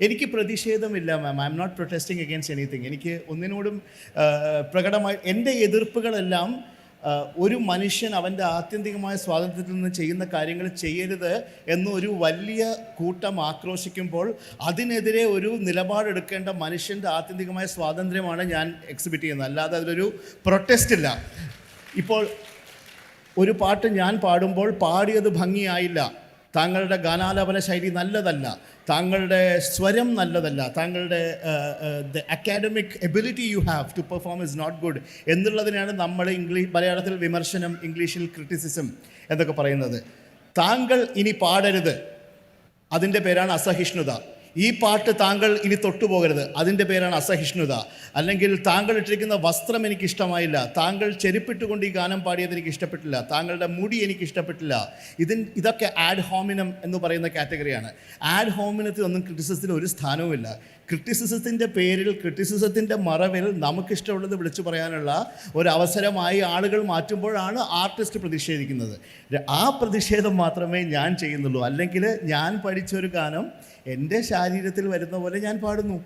എനിക്ക് പ്രതിഷേധമില്ല ma'am I am not protesting against anything എനിക്ക് ഒന്നിനോടും പ്രകടമായി എന്റെ എതിർപ്പുകളെല്ലാം ഒരു മനുഷ്യൻ അവന്റെ ആത്യന്തികമായ സ്വാതന്ത്ര്യത്തിൽ നിന്ന് ചെയ്യുന്ന കാര്യങ്ങൾ ചെയ്യരുത് എന്നൊരു വലിയ കൂട്ടം ആക്രോശിക്കുമ്പോൾ അതിനെതിരെ ഒരു നിലപാടെടുക്കേണ്ട മനുഷ്യന്റെ ആത്യന്തികമായ സ്വാതന്ത്ര്യമാണ് ഞാൻ എക്സിബിറ്റ് ചെയ്യുന്നത്. അല്ലാതെ അതിലൊരു പ്രൊട്ടസ്റ്റ് ഇല്ല. ഇപ്പോൾ ഒരു പാട്ട് ഞാൻ പാടുമ്പോൾ പാടിയത് ഭംഗിയായില്ല. താങ്കളുടെ ഗാനാലാപന ശൈലി നല്ലതല്ല താങ്കളുടെ സ്വരം നല്ലതല്ല താങ്കളുടെ the academic ability you have to perform is not good എന്നുള്ളതിനാണ് നമ്മൾ ഇംഗ്ലീഷ് മലയാളത്തിൽ വിമർശനം ഇംഗ്ലീഷിൽ ക്രിറ്റിസിസം എന്നൊക്കെ പറയുന്നത്. താങ്കൾ ഇനി പാടരുത്. അതിന്റെ പേരാണ് അസഹിഷ്ണുത. ഈ പാട്ട് താങ്കൾ ഇനി തൊട്ടുപോകരുത്. അതിന്റെ പേരാണ് അസഹിഷ്ണുത. അല്ലെങ്കിൽ താങ്കൾ ഇട്ടിരിക്കുന്ന വസ്ത്രം എനിക്ക് ഇഷ്ടമായില്ല താങ്കൾ ചെരുപ്പിട്ടുകൊണ്ട് ഈ ഗാനം പാടിയത് എനിക്ക് ഇഷ്ടപ്പെട്ടില്ല താങ്കളുടെ മുടി എനിക്ക് ഇഷ്ടപ്പെട്ടില്ല ഇതിൻ ഇതൊക്കെ ആഡ് ഹോമിനം എന്ന് പറയുന്ന കാറ്റഗറിയാണ്. ആഡ് ഹോമിനത്തിൽ ഒന്നും ക്രിറ്റിസിസത്തിൽ ഒരു സ്ഥാനവുമില്ല. ക്രിറ്റിസിസത്തിന്റെ പേരിൽ ക്രിറ്റിസിസത്തിന്റെ മറവിൽ നമുക്കിഷ്ടമുള്ളത് വിളിച്ചു പറയാനുള്ള ഒരു അവസരമായി ആളുകൾ മാറ്റുമ്പോഴാണ് ആർട്ടിസ്റ്റ് പ്രതിഷേധിക്കുന്നത്. ആ പ്രതിഷേധം മാത്രമേ ഞാൻ ചെയ്യുന്നുള്ളൂ. അല്ലെങ്കിൽ ഞാൻ പഠിച്ചൊരു ഗാനം എന്റെ ശാരീരത്തിൽ വരുന്ന പോലെ ഞാൻ പാടുന്നു.